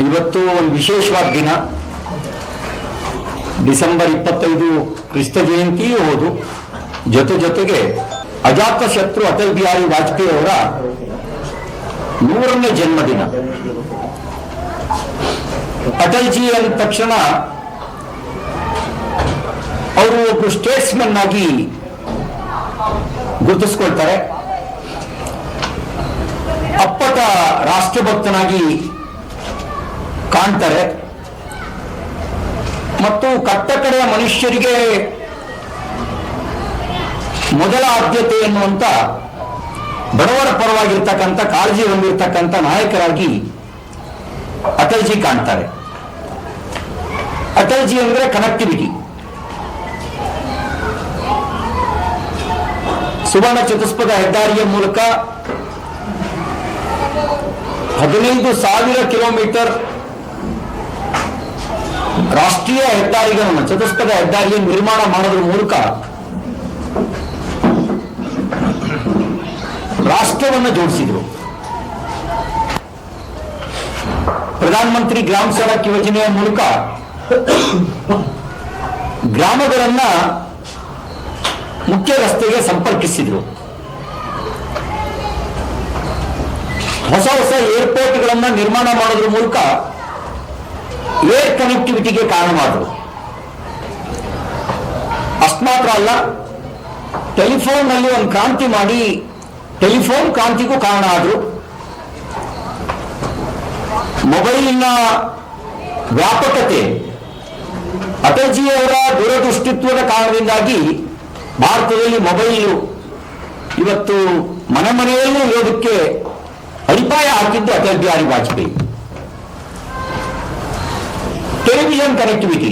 ಇವತ್ತು ಒಂದು ವಿಶೇಷವಾದ ದಿನ. ಡಿಸೆಂಬರ್ ಇಪ್ಪತ್ತೈದು ಕ್ರಿಸ್ತ ಜಯಂತಿಯೂ ಹೌದು. ಜೊತೆ ಜೊತೆಗೆ ಅಜಾತ ಶತ್ರು ಅಟಲ್ ಬಿಹಾರಿ ವಾಜಪೇಯಿ ಅವರ ನೂರನೇ ಜನ್ಮದಿನ. ಅಟಲ್ಜಿ ಅಂದ ತಕ್ಷಣ ಅವರು ಒಬ್ಬರು ಸ್ಟೇಟ್ಸ್ಮನ್ ಆಗಿ ಗುರುತಿಸ್ಕೊಳ್ತಾರೆ. ಅಪ್ಪಟ ರಾಷ್ಟ್ರಭಕ್ತನಾಗಿ ಕಾಣ್ತಾರೆ. ಮತ್ತು ಕಟ್ಟಕಡೆಯ ಮನುಷ್ಯರಿಗೆ ಮೊದಲ ಆದ್ಯತೆ ಎನ್ನುವಂತ ಬಡವರ ಪರವಾಗಿರ್ತಕ್ಕಂಥ, ಕಾಳಜಿ ಹೊಂದಿರತಕ್ಕಂಥ ನಾಯಕರಾಗಿ ಅಟಲ್ಜಿ ಕಾಣ್ತಾರೆ. ಅಟಲ್ಜಿ ಅಂದ್ರೆ ಕನೆಕ್ಟಿವಿಟಿ. ಸುವರ್ಣ ಚತುಷ್ಪಥ ಹೆದ್ದಾರಿಯ ಮೂಲಕ ಹದಿನೈದು ಸಾವಿರ ಕಿಲೋಮೀಟರ್ ರಾಷ್ಟ್ರೀಯ ಹೆದ್ದಾರಿಗಳನ್ನು ಚತುಷ್ಪಥ ಹೆದ್ದಾರಿಯ ನಿರ್ಮಾಣ ಮಾಡೋದ್ರ ಮೂಲಕ ರಾಷ್ಟ್ರವನ್ನು ಜೋಡಿಸಿದ್ರು. ಪ್ರಧಾನಮಂತ್ರಿ ಗ್ರಾಮ ಸಡಕ್ ಯೋಜನೆಯ ಮೂಲಕ ಗ್ರಾಮಗಳನ್ನ ಮುಖ್ಯ ರಸ್ತೆಗೆ ಸಂಪರ್ಕಿಸಿದ್ರು. ಹೊಸ ಹೊಸ ಏರ್ಪೋರ್ಟ್ಗಳನ್ನ ನಿರ್ಮಾಣ ಮಾಡೋದ್ರ ಮೂಲಕ ಏರ್ ಕನೆಕ್ಟಿವಿಟಿಗೆ ಕಾರಣವಾದರು ಅಷ್ಟು ಅಲ್ಲ ಟೆಲಿಫೋನ್ನಲ್ಲಿ ಒಂದು ಕ್ರಾಂತಿ ಮಾಡಿ ಟೆಲಿಫೋನ್ ಕ್ರಾಂತಿಗೂ ಕಾರಣ ಆದರು. ಮೊಬೈಲಿನ ವ್ಯಾಪಕತೆ ಅಟಲ್ಜಿಯವರ ದೂರದೃಷ್ಟಿತ್ವದ ಕಾರಣದಿಂದಾಗಿ ಭಾರತದಲ್ಲಿ ಮೊಬೈಲು ಇವತ್ತು ಮನೆ ಮನೆಯಲ್ಲೂ ಇರೋದಕ್ಕೆ ಅಡಿಪಾಯ ಹಾಕಿದ್ದು ಅಟಲ್ ಬಿಹಾರಿ ವಾಜಪೇಯಿ. ಟೆಲಿವಿಷನ್ ಕನೆಕ್ಟಿವಿಟಿ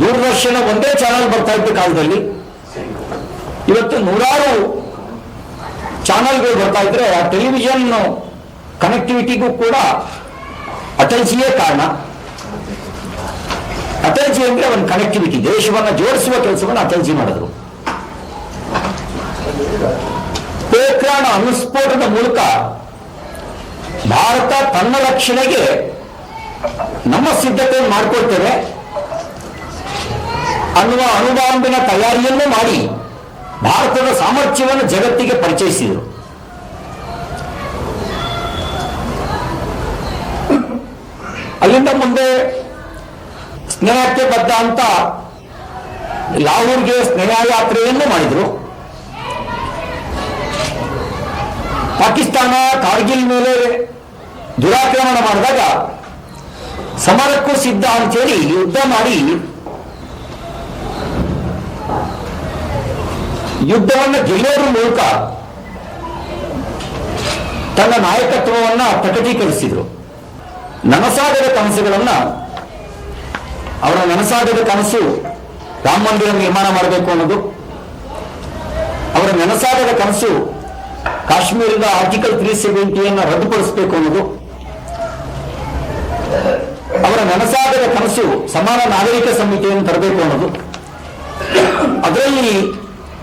ದೂರದರ್ಶನ ಒಂದೇ ಚಾನಲ್ ಬರ್ತಾ ಇದ್ದ ಕಾಲದಲ್ಲಿ. ಇವತ್ತು ನೂರಾರು ಚಾನಲ್ಗಳು ಬರ್ತಾ ಇದ್ರೆ ಆ ಟೆಲಿವಿಷನ್ ಕನೆಕ್ಟಿವಿಟಿಗೂ ಕೂಡ ಅಟಲ್ಜಿಯೇ ಕಾರಣ. ಅಟಲ್ಜಿ ಅಂದ್ರೆ ಒಂದು ಕನೆಕ್ಟಿವಿಟಿ ದೇಶವನ್ನು ಜೋಡಿಸುವ ಕೆಲಸವನ್ನು ಅಟಲ್ಜಿ ಮಾಡಿದ್ರು. ಪೋಖ್ರಾಣ ಅಣುಸ್ಫೋಟದ ಮೂಲಕ ಭಾರತ ತನ್ನ ರಕ್ಷಣೆಗೆ ನಮ್ಮ ಸಿದ್ಧತೆ ಮಾಡ್ಕೊಳ್ತೇವೆ ಅನ್ನುವ ಅಣುಬಾಂಬಿನ ತಯಾರಿಯನ್ನು ಮಾಡಿ ಭಾರತದ ಸಾಮರ್ಥ್ಯವನ್ನು ಜಗತ್ತಿಗೆ ಪರಿಚಯಿಸಿದರು. ಅಲ್ಲಿಂದ ಮುಂದೆ ಸ್ನೇಹಕ್ಕೆ ಬದ್ಧ ಅಂತ ಲಾಹೂರ್ಗೆ ಸ್ನೇಹ ಯಾತ್ರೆಯನ್ನು ಮಾಡಿದರು. ಪಾಕಿಸ್ತಾನ ಕಾರ್ಗಿಲ್ ಮೇಲೆ ದುರಾಕ್ರಮಣ ಮಾಡಿದಾಗ ಸಮರಕ್ಕೂ ಸಿದ್ಧ ಅಂತೇಳಿ ಯುದ್ಧ ಮಾಡಿ ಯುದ್ಧವನ್ನು ಗೆಲ್ಲೋದ್ರ ಮೂಲಕ ತನ್ನ ನಾಯಕತ್ವವನ್ನ ಪ್ರಕಟೀಕರಿಸಿದರು. ನನಸಾಗದ ಕನಸುಗಳನ್ನ ಅವರ ನನಸಾಗದ ಕನಸು ರಾಮ ಮಂದಿರ ನಿರ್ಮಾಣ ಮಾಡಬೇಕು ಅನ್ನೋದು. ಅವರ ನನಸಾಗದ ಕನಸು ಕಾಶ್ಮೀರದ ಆರ್ಟಿಕಲ್ ತ್ರೀ ಸೆವೆಂಟಿಯನ್ನು ರದ್ದುಪಡಿಸಬೇಕು ಅನ್ನೋದು. ಅವರ ನನಸಾಗದ ಕನಸು, ಸಮಾನ ನಾಗರಿಕ ಸಮಿತಿಯನ್ನು ತರಬೇಕು ಅನ್ನೋದು. ಅದರಲ್ಲಿ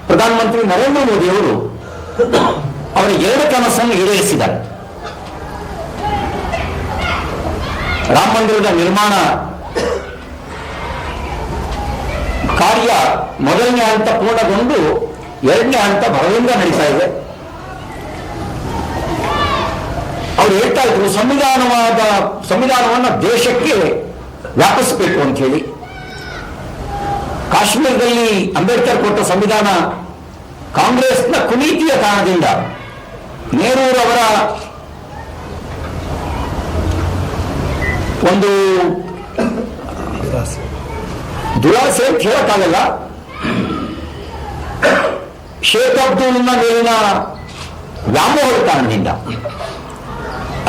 ಪ್ರಧಾನಮಂತ್ರಿ ನರೇಂದ್ರ ಮೋದಿ ಅವರು ಅವರ ಎರಡು ಕನಸನ್ನು ಈಡೇರಿಸಿದ್ದಾರೆ. ರಾಮ ಮಂದಿರದ ನಿರ್ಮಾಣ ಕಾರ್ಯ ಮೊದಲನೇ ಹಂತ ಪೂರ್ಣಗೊಂಡು ಎರಡನೇ ಹಂತ ಭರದಿಂದ ನಡೀತಾ ಇದೆ. ಅವ್ರು ಹೇಳ್ತಾ ಇದ್ರು, ಸಂವಿಧಾನವಾದ, ಸಂವಿಧಾನವನ್ನ ದೇಶಕ್ಕೆ ವ್ಯಾಪಿಸಬೇಕು ಅಂತ ಹೇಳಿ ಕಾಶ್ಮೀರದಲ್ಲಿ ಅಂಬೇಡ್ಕರ್ ಕೊಟ್ಟ ಸಂವಿಧಾನ ಕಾಂಗ್ರೆಸ್ನ ಕುನೀತಿಯ ಕಾರಣದಿಂದ ನೆಹರೂರವರ ಒಂದು ದುರಾಸೆ ಅಂತ ಹೇಳಕ್ಕಾಗಲ್ಲ. ಶೇಖ್ ಅಬ್ದುಲ್ನ ಮೇಲಿನ ವ್ಯಾಮೋಹದ ಕಾರಣದಿಂದ.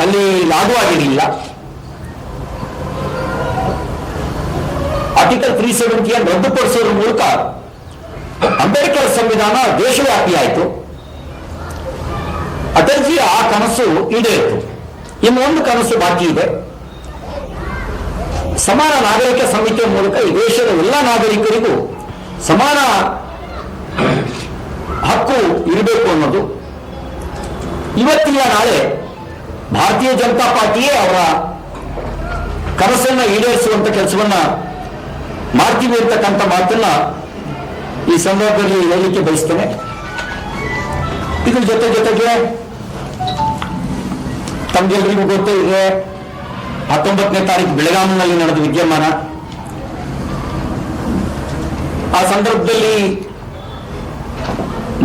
ಅಲ್ಲಿ ಲಾಗು ಆಗಿರಲಿಲ್ಲ. ಆರ್ಟಿಕಲ್ ತ್ರೀ ಸೆವೆಂಟಿಯನ್ನು ರದ್ದುಪಡಿಸೋದ್ರ ಮೂಲಕ ಅಂಬೇಡ್ಕರ್ ಸಂವಿಧಾನ ದೇಶವ್ಯಾಪಿ ಆಯಿತು ಆ ಕನಸು ಈಡೇರಿತು. ಇನ್ನೊಂದು ಕನಸು ಬಾಕಿ ಇದೆ. ಸಮಾನ ನಾಗರಿಕ ಸಮಿತಿಯ ಮೂಲಕ ಈ ದೇಶದ ಎಲ್ಲ ನಾಗರಿಕರಿಗೂ ಸಮಾನ ಹಕ್ಕು ಇರಬೇಕು ಅನ್ನೋದು. ಇವತ್ತಿನ ನಾಳೆ ಭಾರತೀಯ ಜನತಾ ಪಾರ್ಟಿಯೇ ಅವರ ಕನಸನ್ನ ಈಡೇರಿಸುವಂತ ಕೆಲಸವನ್ನ ಮಾಡ್ತೀವಿ ಅಂತಕ್ಕಂಥ ಮಾತನ್ನ ಈ ಸಂದರ್ಭದಲ್ಲಿ ಹೇಳಲಿಕ್ಕೆ ಬಯಸ್ತೇನೆ. ಇದ್ರ ಜೊತೆ ಜೊತೆಗೆ ತಮ್ಗೆಲ್ರಿಗೂ ಗೊತ್ತೇ ಇದೆ, ಹತ್ತೊಂಬತ್ತನೇ ತಾರೀಕು ಬೆಳಗಾವಿನಲ್ಲಿ ನಡೆದ ವಿದ್ಯಮಾನ. ಆ ಸಂದರ್ಭದಲ್ಲಿ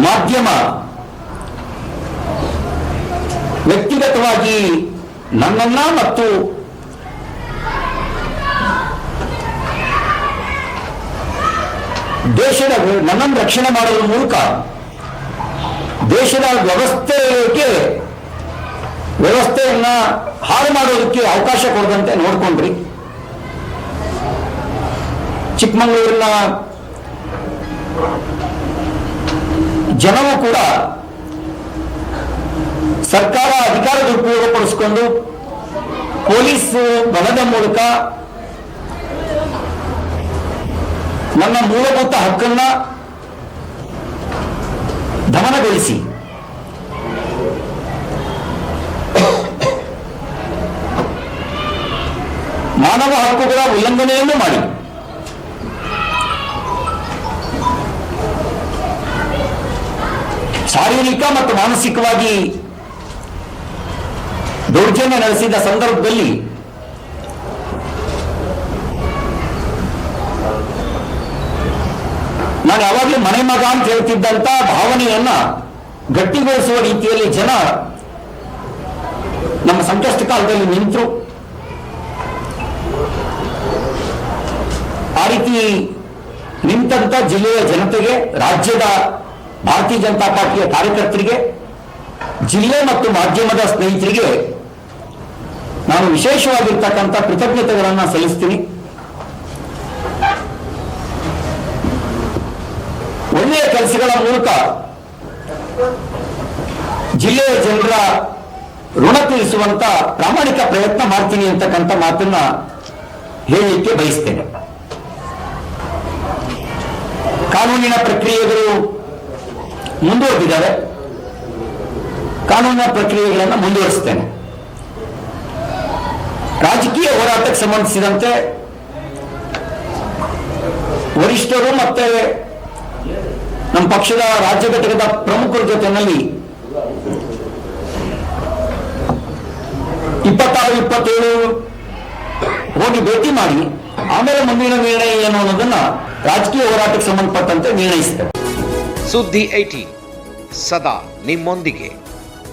ಮಾಧ್ಯಮ ವ್ಯಕ್ತಿಗತವಾಗಿ ನನ್ನನ್ನ ಮತ್ತು ದೇಶದ ನನ್ನನ್ನು ರಕ್ಷಣೆ ಮಾಡುವ ಮೂಲಕ ದೇಶದ ವ್ಯವಸ್ಥೆಗೆ ವ್ಯವಸ್ಥೆಯನ್ನ ಹಾಳು ಮಾಡೋದಕ್ಕೆ ಅವಕಾಶ ಕೊಡದಂತೆ ನೋಡ್ಕೊಂಡ್ರಿ. ಚಿಕ್ಕಮಗಳೂರಿನ ಜನವು ಕೂಡ ಸರ್ಕಾರ ಅಧಿಕಾರ ದುರುಪಯೋಗಪಡಿಸಿಕೊಂಡು ಪೊಲೀಸ್ ಬಲದ ಮೂಲಕ ನನ್ನ ಮೂಲಭೂತ ಹಕ್ಕನ್ನ ದಮನಗೊಳಿಸಿ. ಮಾನವ ಹಕ್ಕುಗಳ ಉಲ್ಲಂಘನೆಯನ್ನು ಮಾಡಿ. ಶಾರೀರಿಕ ಮತ್ತು ಮಾನಸಿಕವಾಗಿ ದೌರ್ಜನ್ಯ ನಡೆಸಿದ ಸಂದರ್ಭದಲ್ಲಿ ನಾನು ಯಾವಾಗಲೂ ಮನೆ ಮಗ ಅಂತ ಹೇಳ್ತಿದ್ದಂತ ಭಾವನೆಯನ್ನ ಗಟ್ಟಿಗೊಳಿಸುವ ರೀತಿಯಲ್ಲಿ ಜನ ನಮ್ಮ ಸಂಕಷ್ಟ ಕಾಲದಲ್ಲಿ ನಿಂತರು. ಆ ರೀತಿ ನಿಂತಂತ ಜಿಲ್ಲೆಯ ಜನತೆಗೆ, ರಾಜ್ಯದ ಭಾರತೀಯ ಜನತಾ ಪಾರ್ಟಿಯ ಕಾರ್ಯಕರ್ತರಿಗೆ, ಜಿಲ್ಲೆ ಮತ್ತು ಮಾಧ್ಯಮದ ಸ್ನೇಹಿತರಿಗೆ ನಾನು ವಿಶೇಷವಾಗಿರ್ತಕ್ಕಂಥ ಕೃತಜ್ಞತೆಗಳನ್ನು ಸಲ್ಲಿಸ್ತೀನಿ. ಒಳ್ಳೆಯ ಕೆಲಸಗಳ ಮೂಲಕ ಜಿಲ್ಲೆಯ ಜನರ ಋಣ ತೀರಿಸುವಂತ ಪ್ರಾಮಾಣಿಕ ಪ್ರಯತ್ನ ಮಾಡ್ತೀನಿ ಅಂತಕ್ಕಂಥ ಮಾತನ್ನ ಹೇಳಲಿಕ್ಕೆ ಬಯಸ್ತೇನೆ. ಕಾನೂನಿನ ಪ್ರಕ್ರಿಯೆಗಳು ಮುಂದುವರೆದಿದ್ದಾವೆ. ಕಾನೂನಿನ ಪ್ರಕ್ರಿಯೆಗಳನ್ನು ಮುಂದುವರಿಸ್ತೇನೆ. ರಾಜಕೀಯ ಹೋರಾಟಕ್ಕೆ ಸಂಬಂಧಿಸಿದಂತೆ ವರಿಷ್ಠರು ಮತ್ತೆ ನಮ್ಮ ಪಕ್ಷದ ರಾಜ್ಯ ಘಟಕದ ಪ್ರಮುಖರ ಜೊತೆನಲ್ಲಿ ಇಪ್ಪತ್ತಾರು, ಇಪ್ಪತ್ತೇಳು ಹೋಗಿ ಭೇಟಿ ಮಾಡಿ ಆಮೇಲೆ ಮುಂದಿನ ನಿರ್ಣಯ ಏನು ಅನ್ನೋದನ್ನ ರಾಜಕೀಯ ಹೋರಾಟಕ್ಕೆ ಸಂಬಂಧಪಟ್ಟಂತೆ ನಿರ್ಣಯಿಸಿದೆ ಸುದ್ದಿ ಐಟಿ ಸದಾ ನಿಮ್ಮೊಂದಿಗೆ.